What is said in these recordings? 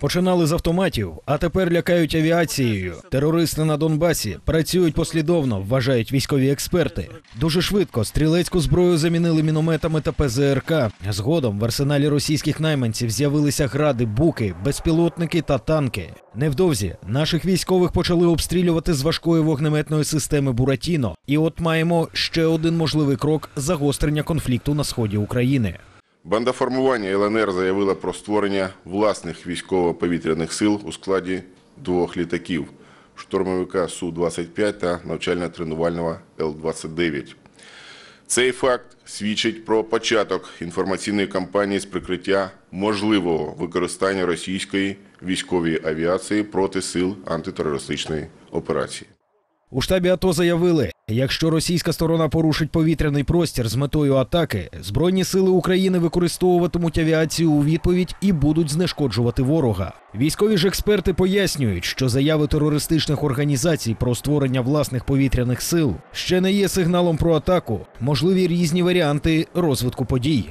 Починали з автоматів, а тепер лякають авіацією. Терористи на Донбасі працюють послідовно, вважають військові експерти. Дуже швидко стрілецьку зброю замінили мінометами та ПЗРК. Згодом в арсеналі російських найманців з'явилися гради, буки, безпілотники та танки. Невдовзі наших військових почали обстрілювати з важкої вогнеметної системи Буратіно. І от маємо ще один можливий крок загострення конфлікту на сході України. Бандоформування ЛНР заявила про створення власних військово-повітряних сил у складі двох літаків штурмовика Су-25 та навчально-тренувального Л-29. Цей факт свідчить про початок інформаційної кампанії з прикриття можливого використання російської військової авіації проти сил антитерористичної операції. У штабі АТО заявили, якщо російська сторона порушить повітряний простір з метою атаки, збройні сили України використовуватимуть авіацію у відповідь і будуть знешкоджувати ворога. Військові ж експерти пояснюють, що заяви терористичних організацій про створення власних повітряних сил ще не є сигналом про атаку, можливі різні варіанти розвитку подій.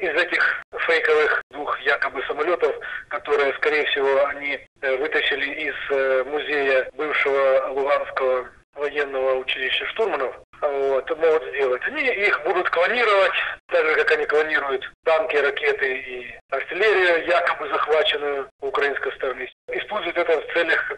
из этих фейковых двух якобы самолетов, которые, скорее всего, они э, вытащили из э, музея бывшего Луганского военного училища штурманов, вот, могут сделать. Они их будут клонировать, так же, как они клонируют танки, ракеты и артиллерию, якобы захваченную украинской стороны. Используют это в целях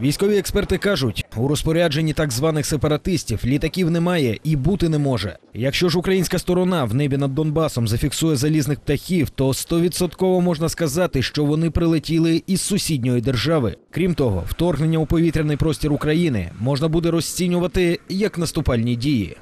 Військові експерти кажуть, у розпорядженні так званих сепаратистів літаків немає і бути не може. Якщо ж українська сторона в небі над Донбасом зафіксує залізних птахів, то стовідсотково можна сказати, що вони прилетіли із сусідньої держави. Крім того, вторгнення у повітряний простір України можна буде розцінювати як наступальні дії.